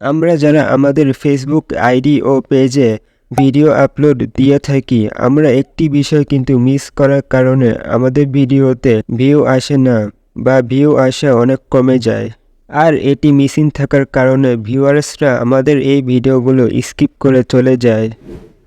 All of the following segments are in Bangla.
আমরা যারা আমাদের ফেসবুক আইডি ও পেজে ভিডিও আপলোড দিয়ে থাকি, আমরা একটি বিষয় কিন্তু মিস করার কারণে আমাদের ভিডিওতে ভিউ আসে না বা ভিউ আসা অনেক কমে যায়। আর এটি মিসিং থাকার কারণে ভিউয়ার্সরা আমাদের এই ভিডিওগুলো স্কিপ করে চলে যায়।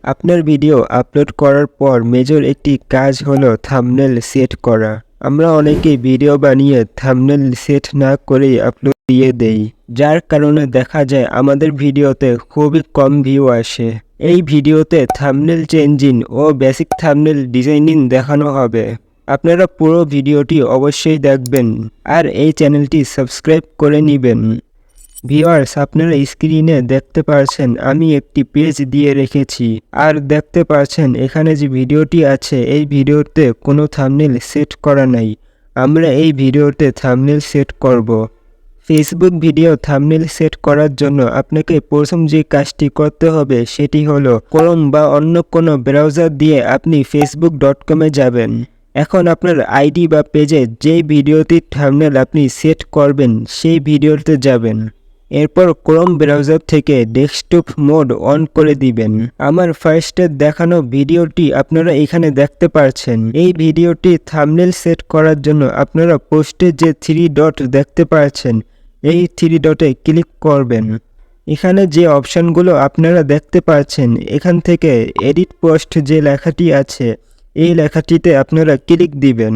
আপনার ভিডিও আপলোড করার পর মেজর একটি কাজ হলো থামনেল সেট করা। আমরা অনেকেই ভিডিও বানিয়ে থামনেল সেট না করেই আপলোড দিয়ে দেই। যার কারণে দেখা যায় আমাদের ভিডিওতে খুবই কম ভিউ আসে। এই ভিডিওতে থামনেল চেঞ্জিং ও বেসিক থামনেল ডিজাইনিং দেখানো হবে। আপনারা পুরো ভিডিওটি অবশ্যই দেখবেন আর এই চ্যানেলটি সাবস্ক্রাইব করে নেবেন। ভিওয়ার্স আপনারা স্ক্রিনে দেখতে পারছেন আমি একটি পেজ দিয়ে রেখেছি। আর দেখতে পারছেন এখানে যে ভিডিওটি আছে, এই ভিডিওতে কোনো থামনেল সেট করা নাই। আমরা এই ভিডিওতে থামনেল সেট করব। ফেসবুক ভিডিও থামনেল সেট করার জন্য আপনাকে প্রথম যে কাজটি করতে হবে সেটি হলো ক্রোম বা অন্য কোনো ব্রাউজার দিয়ে আপনি ফেসবুক ডট কমে যাবেন। এখন আপনার আইডি বা পেজে যে ভিডিওটির থামনেল আপনি সেট করবেন সেই ভিডিওতে যাবেন। এরপর ক্রোম ব্রাউজার থেকে ডেস্কটপ মোড অন করে দিবেন। আমার ফার্স্টে দেখানো ভিডিওটি আপনারা এখানে দেখতে পারছেন। এই ভিডিওটি থামনেল সেট করার জন্য আপনারা পোস্টে যে থ্রি ডট দেখতে পাচ্ছেন এই থ্রি ডটে ক্লিক করবেন। এখানে যে অপশানগুলো আপনারা দেখতে পাচ্ছেন, এখান থেকে এডিট পোস্ট যে লেখাটি আছে, এই লেখাটিতে আপনারা ক্লিক দিবেন।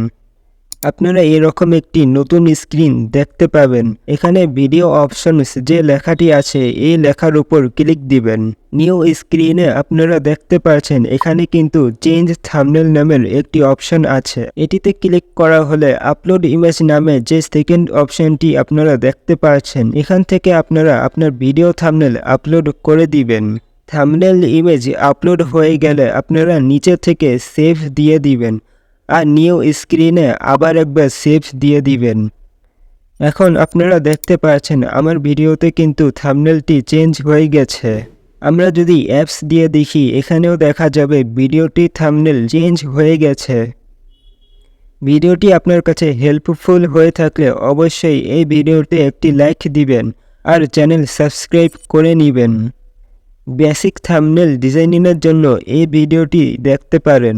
আপনারা এরকম একটি নতুন স্ক্রিন দেখতে পাবেন। এখানে ভিডিও অপশনস যে লেখাটি আছে, এই লেখার উপর ক্লিক দিবেন। নিউ স্ক্রিনে আপনারা দেখতে পাচ্ছেন, এখানে কিন্তু চেঞ্জ থামনেল নামের একটি অপশন আছে। এটিতে ক্লিক করা হলে আপলোড ইমেজ নামে যে সেকেন্ড অপশনটি আপনারা দেখতে পাচ্ছেন, এখান থেকে আপনারা আপনার ভিডিও থামনেল আপলোড করে দিবেন। থামনেল ইমেজ আপলোড হয়ে গেলে আপনারা নিচে থেকে সেভ দিয়ে দিবেন। আর নিউ স্ক্রিনে আবার একবার সেভ দিয়ে দিবেন। এখন আপনারা দেখতে পাচ্ছেন, আমার ভিডিওতে কিন্তু থামনেলটি চেঞ্জ হয়ে গেছে। আমরা যদি অ্যাপস দিয়ে দেখি, এখানেও দেখা যাবে ভিডিওটি থামনেল চেঞ্জ হয়ে গেছে। ভিডিওটি আপনার কাছে হেল্পফুল হয়ে থাকলে অবশ্যই এই ভিডিওতে একটি লাইক দিবেন আর চ্যানেল সাবস্ক্রাইব করে নেবেন। বেসিক থামনেল ডিজাইনিংয়ের জন্য এই ভিডিওটি দেখতে পারেন।